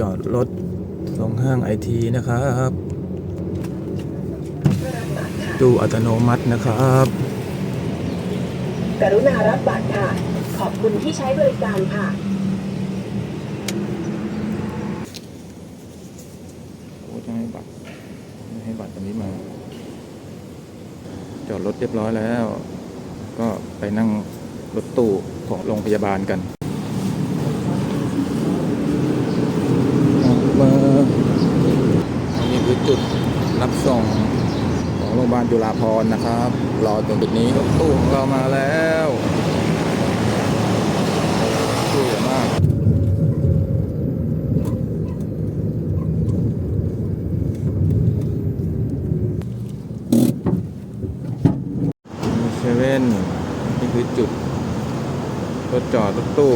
จอดรถตรงห้างไอทีนะครับตู้อัตโนมัตินะครับ กรุณารับบัตรค่ะ ขอบคุณที่ใช้บริการค่ะ โอ้จะให้บัตรไม่ให้บัตรตรงนี้มา จอดรถเรียบร้อยแล้ว ก็ไปนั่งรถตู้ของโรงพยาบาลกันออกมาอันนี้คือ จุดรับส่งของโรงพยาบาลจุฬาภรณ์นะครับ รอตรงจุดนี้รถตู้ของเรามาแล้วสวยมากมีเซเว่นนี่คือจุดรถจอดรถตู้